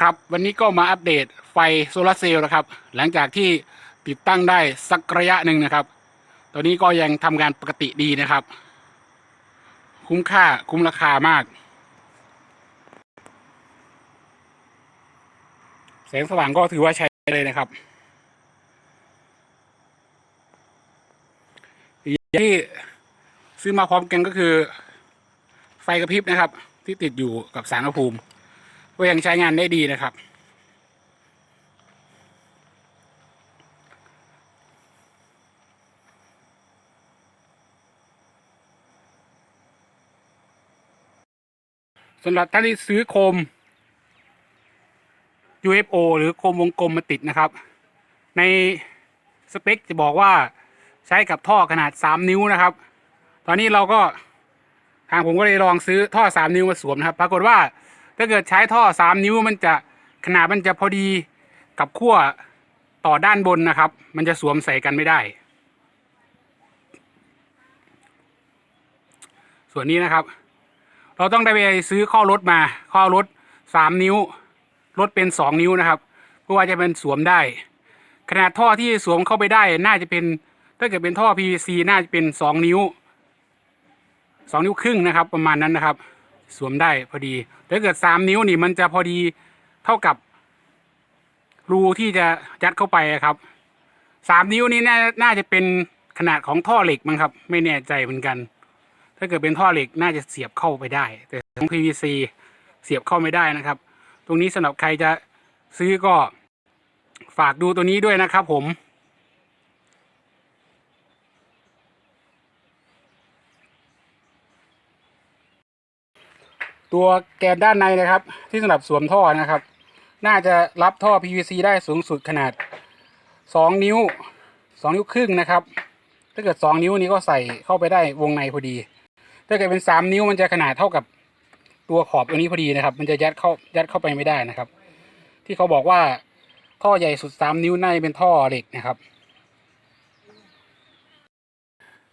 ครับวันนี้ก็มาอัปเดตไฟโซลาร์เซลล์นะครับ หลังจากที่ติดตั้งได้สักระยะหนึ่งนะครับ ตอนนี้ก็ยังทำงานปกติดีนะครับ คุ้มค่าคุ้มราคามาก แสงสว่างก็ถือว่าใช้ได้เลยนะครับอย่างที่ซื้อมาพร้อมกันก็คือ ไฟกระพริบนะครับ ที่ติดอยู่กับสารพระภูมิ ก็ยังใช้งานได้ดีนะครับ สำหรับท่านที่ซื้อโคม UFO หรือโคมวงกลมมาติดนะครับ ในสเปคจะบอกว่าใช้กับท่อขนาด 3 นิ้วนะครับ ตอนนี้เราก็ทางผมก็เลยลองซื้อท่อ 3 นิ้วมาสวมนะครับ ปรากฏว่า ถ้าเกิดใช้ท่อ3นิ้วมันจะขนาดมันจะพอดีกับขั้วต่อด้านบนนะครับ มันจะสวมใส่กันไม่ได้ ส่วนนี้นะครับ เราต้องได้ไปซื้อข้อรถมา ข้อรถสามนิ้วลดเป็นสองนิ้วนะครับ เพื่อว่าจะเป็นสวมได้ ขนาดท่อที่สวมเข้าไปได้ น่าจะเป็นถ้าเกิดเป็นท่อ PVC น่าจะเป็นสองนิ้วสองนิ้วครึ่งนะครับ ประมาณนั้นนะครับ สวมได้พอดีถ้าเกิดสามนิ้วนี่มันจะพอดีเท่ากับรูที่จะยัดเข้าไปครับสามนิ้วนี้น่าน่าจะเป็นขนาดของท่อเหล็กมั้งครับ ไม่แน่ใจเหมือนกัน ถ้าเกิดเป็นท่อเหล็กน่าจะเสียบเข้าไปได้ แต่ของ PVC เสียบเข้าไม่ได้นะครับ ตรงนี้สำหรับใครจะซื้อก็ฝากดูตัวนี้ด้วยนะครับผม ตัวแกนด้านในนะครับ ที่สำหรับสวมท่อนะครับ น่าจะรับท่อ PVC ได้สูงสุดขนาด 2 นิ้ว 2 นิ้วครึ่งนะครับ ถ้าเกิด 2 นิ้วนี้ก็ใส่เข้าไปได้วงในพอดี ถ้าเกิดเป็น 3 นิ้วมันจะขนาดเท่ากับตัวขอบตัวนี้พอดีนะครับ มันจะยัดเข้ายัดเข้าไปไม่ได้นะครับ ที่เขาบอกว่าท่อใหญ่สุด 3 นิ้วในเป็นท่อเหล็กนะครับ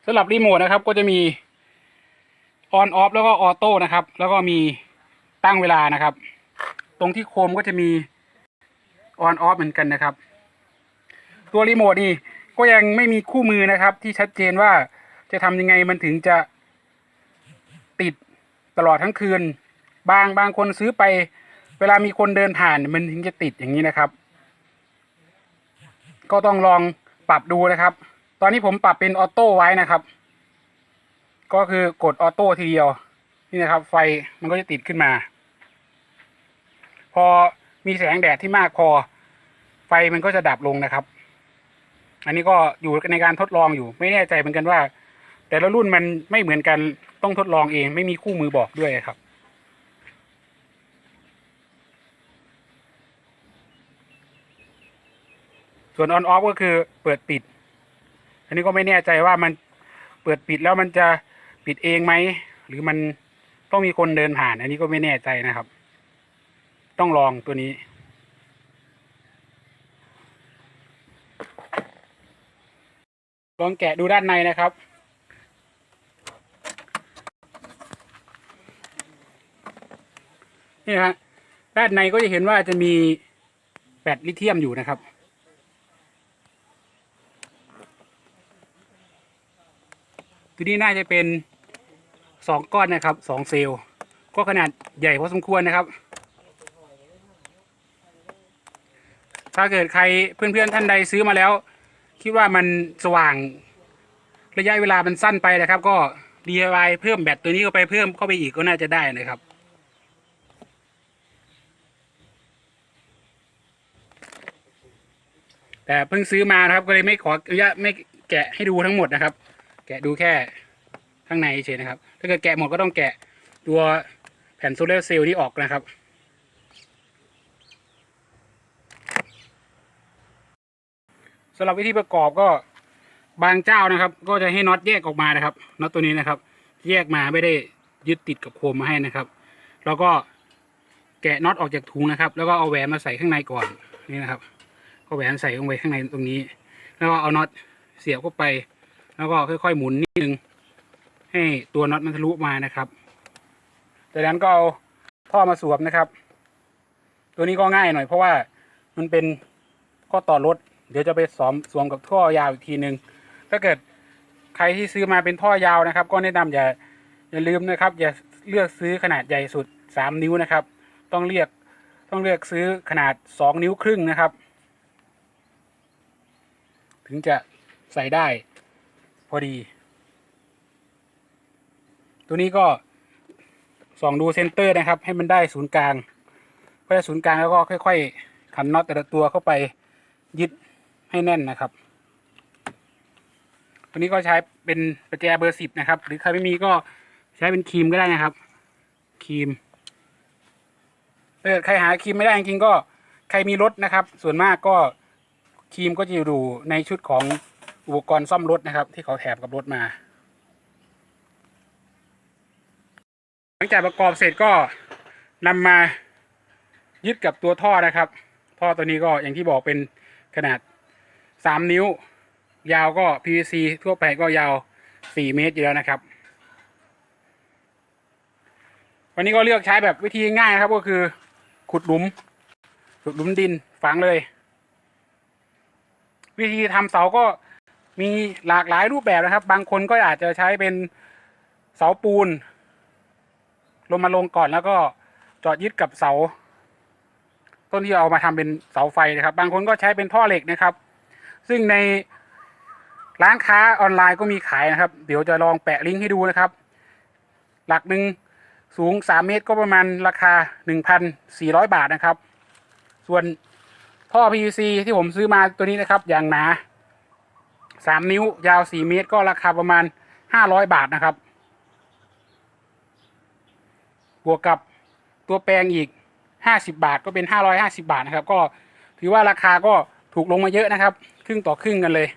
สำหรับรีโมทนะครับก็จะมี ออนออฟแล้วก็ออโต้นะครับ แล้วก็มีตั้งเวลานะครับ ตรงที่โคมก็จะมีออนออฟเหมือนกันนะครับ ตัวรีโมทนี่ก็ยังไม่มีคู่มือนะครับ ที่ชัดเจนว่าจะทำยังไงมันถึงจะติดตลอดทั้งคืน บางบางคนซื้อไป เวลามีคนเดินผ่านมันถึงจะติดอย่างนี้นะครับ ก็ต้องลองปรับดูนะครับ ตอนนี้ผมปรับเป็นออโต้ไว้นะครับ ก็คือกดออโต้ทีเดียว นี่นะครับ ไฟมันก็จะติดขึ้นมา พอมีแสงแดดที่มากพอ ไฟมันก็จะดับลงนะครับ อันนี้ก็อยู่ในการทดลองอยู่ ไม่แน่ใจเหมือนกันว่า แต่ละรุ่นมันไม่เหมือนกันต้องทดลองเอง ไม่มีคู่มือบอกด้วยครับส่วนออนออฟก็คือเปิดปิด อันนี้ก็ไม่แน่ใจว่ามันเปิดปิดแล้วมันจะ ปิดเองไหม หรือมันต้องมีคนเดินผ่าน อันนี้ก็ไม่แน่ใจนะครับ ต้องลองตัวนี้ ลองแกะดูด้านในนะครับ นี่ฮะด้านในก็จะเห็นว่าจะมีแบตลิเธียมอยู่นะครับตัวนี้น่าจะเป็น สองก้อนนะครับสองเซลล์ก็ขนาดใหญ่พอสมควรนะครับ ถ้าเกิดใครเพื่อนๆท่านใดซื้อมาแล้ว คิดว่ามันสว่างระยะเวลามันสั้นไปนะครับ ก็ DIY เพิ่มแบตตัวนี้เข้าไปเพิ่มเข้าไปอีกก็น่าจะได้นะครับแต่เพิ่งซื้อมานะครับก็เลยไม่ขออนุญาตไม่แกะให้ดูทั้งหมดนะครับ แกะดูแค่ ข้างในเฉยนะครับ ถ้าเกิดแกะหมดก็ต้องแกะตัวแผ่นโซลาร์เซลล์นี้ออกนะครับสำหรับวิธีประกอบก็บางเจ้านะครับ ก็จะให้น็อตแยกออกมานะครับน็อตตัวนี้นะครับ แยกมาไม่ได้ยึดติดกับโคมมาให้นะครับ แล้วก็แกะน็อตออกจากถุงนะครับ แล้วก็เอาแหวนมาใส่ข้างในก่อนนี่นะครับเอาแหวนใส่ลงไปข้างในตรงนี้ แล้วก็เอาน็อตเสียบเข้าไป แล้วก็ค่อยๆหมุนนิดนึง ให้ตัวน็อตมันทะลุมานะครับ จากนั้นก็เอาท่อมาสวมนะครับ ตัวนี้ก็ง่ายหน่อยเพราะว่ามันเป็นข้อต่อรถ เดี๋ยวจะไปสอมสวมกับท่อยาวอีกทีหนึ่งถ้าเกิดใครที่ซื้อมาเป็นท่อยาวนะครับ ก็แนะนำอย่าอย่าลืมนะครับ อย่าเลือกซื้อขนาดใหญ่สุดสามนิ้วนะครับ ต้องเลือกต้องเลือกซื้อขนาดสองนิ้วครึ่งนะครับ ถึงจะใส่ได้พอดี ตัวนี้ก็ส่องดูเซนเตอร์นะครับ ให้มันได้ศูนย์กลางพอได้ศูนย์กลางแล้วก็ค่อย ๆ ขันน็อตแต่ละตัวเข้าไปยึดให้แน่นนะครับ ตัวนี้ก็ใช้เป็นประแจเบอร์สิบนะครับ หรือใครไม่มีก็ใช้เป็นครีมก็ได้นะครับครีมถ้าเกิดใครหาครีมไม่ได้จริงๆก็ใครมีรถนะครับ ส่วนมากก็ครีมก็จะอยู่ในชุดของอุปกรณ์ซ่อมรถนะครับ ที่เขาแถมกับรถมา ลังจากประกอบเสร็จก็นำมายึดกับตัวท่อนะครับ ท่อตัวนี้ก็อย่างที่บอกเป็นขนาดสามนิ้ว ยาวก็ PVC ทั่วไปก็ยาวสี่เมตรอยู่แล้วนะครับ วันนี้ก็เลือกใช้แบบวิธีง่ายนะครับก็คือขุดหลุม ขุดหลุมดินฝังเลย วิธีทำเสาก็มีหลากหลายรูปแบบนะครับ บางคนก็อาจจะใช้เป็นเสาปูน ลงมาลงก่อนแล้วก็จอดยึดกับเสา ต้นที่เอามาทำเป็นเสาไฟนะครับ บางคนก็ใช้เป็นท่อเหล็กนะครับ ซึ่งในร้านค้าออนไลน์ก็มีขายนะครับ เดี๋ยวจะลองแปะลิงก์ให้ดูนะครับ หลักหนึ่งสูงสามเมตรก็ประมาณราคาหนึ่งพันสี่ร้อยบาทนะครับ ส่วนท่อ PVC ที่ผมซื้อมาตัวนี้นะครับอย่างหนาสามนิ้วยาวสี่เมตรก็ราคาประมาณห้าร้อยบาทนะครับ บวกกับตัวแปลงอีกห้าสิบาทก็เป็นห้าร้อยห้าสิบาทนะครับ ก็ถือว่าราคาก็ถูกลงมาเยอะนะครับ ครึ่งต่อครึ่งกันเลย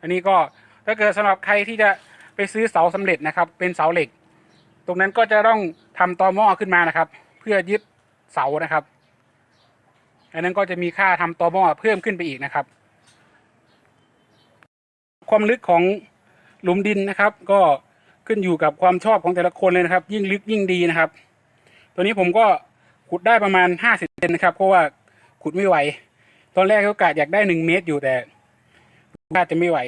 อันนี้ก็ถ้าเกิดสำหรับใครที่จะไปซื้อเสาสำเร็จนะครับ เป็นเสาเหล็ก ตรงนั้นก็จะต้องทำตอหม้อขึ้นมานะครับ เพื่อยึดเสานะครับ อันนั้นก็จะมีค่าทำตอหม้อเพิ่มขึ้นไปอีกนะครับ ความลึกของหลุมดินนะครับ ก็ ขึ้นอยู่กับความชอบของแต่ละคนเลยนะครับ ยิ่งลึกยิ่งดีนะครับ ตัวนี้ผมก็ขุดได้ประมาณห้าสิบเซนนะครับ เพราะว่าขุดไม่ไหว ตอนแรกก็กะอยากได้หนึ่งเมตรอยู่แต่น่าจะไม่ไหว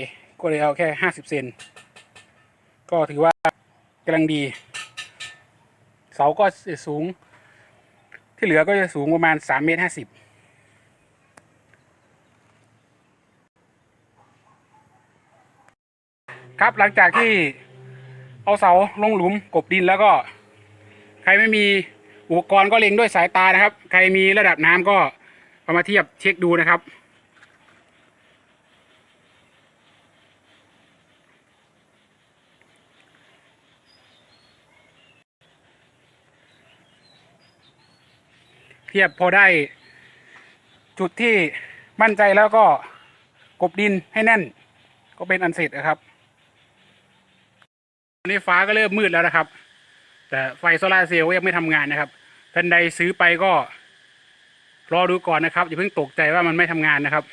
ก็เลยเอาแค่ห้าสิบเซนก็ถือว่ากำลังดี เสาก็สูง ที่เหลือก็จะสูงประมาณสามเมตรห้าสิบครับหลังจากที่ เอาเสาลงหลุมกบดินแล้วก็ ใครไม่มีอุปกรณ์ก็เล็งด้วยสายตานะครับ ใครมีระดับน้ำก็เอามาเทียบเช็คดูนะครับ เทียบพอได้ จุดที่มั่นใจแล้วก็กบดินให้แน่น ก็เป็นอันเสร็จนะครับ อนนี้ฟ้าก็เริ่มมืดแล้วนะครับ แต่ไฟโซลาเซลล์ยังไม่ทำงานนะครับท่านใดซื้อไปก็ รอดูก่อนนะครับอย่าเพิ่งตกใจว่ามันไม่ทำงานนะครับ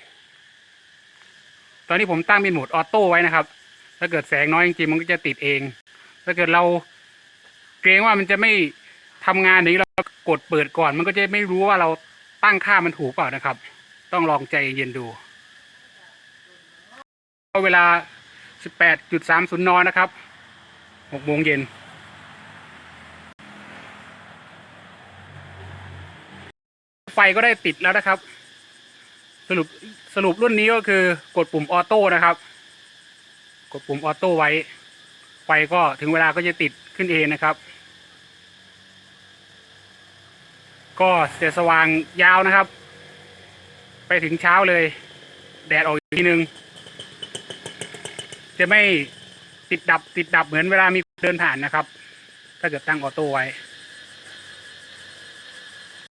ตอนนี้ผมตั้งเป็นโหมดออโต้ไว้นะครับ ถ้าเกิดแสงน้อยจริงๆมันก็จะติดเอง ถ้าเกิดเราเกรงว่ามันจะไม่ทำงานหรือเรากดเปิดก่อน มันก็จะไม่รู้ว่าเราตั้งค่ามันถูกเปล่านะครับ ต้องลองใจเย็นดูเวลา 18.30นนะครับ 6โมงเย็นไฟก็ได้ติดแล้วนะครับ สรุปสรุปรุ่นนี้ก็คือกดปุ่มออโต้นะครับ กดปุ่มออโต้ไว้ ไฟก็ถึงเวลาก็จะติดขึ้นเองนะครับ ก็เสียสว่างยาวนะครับ ไปถึงเช้าเลย แดดออกอีกทีนึง จะไม่ ติดดับติดดับเหมือนเวลามีคนเดินผ่านนะครับถ้าเกิดตั้งออโต้ไว้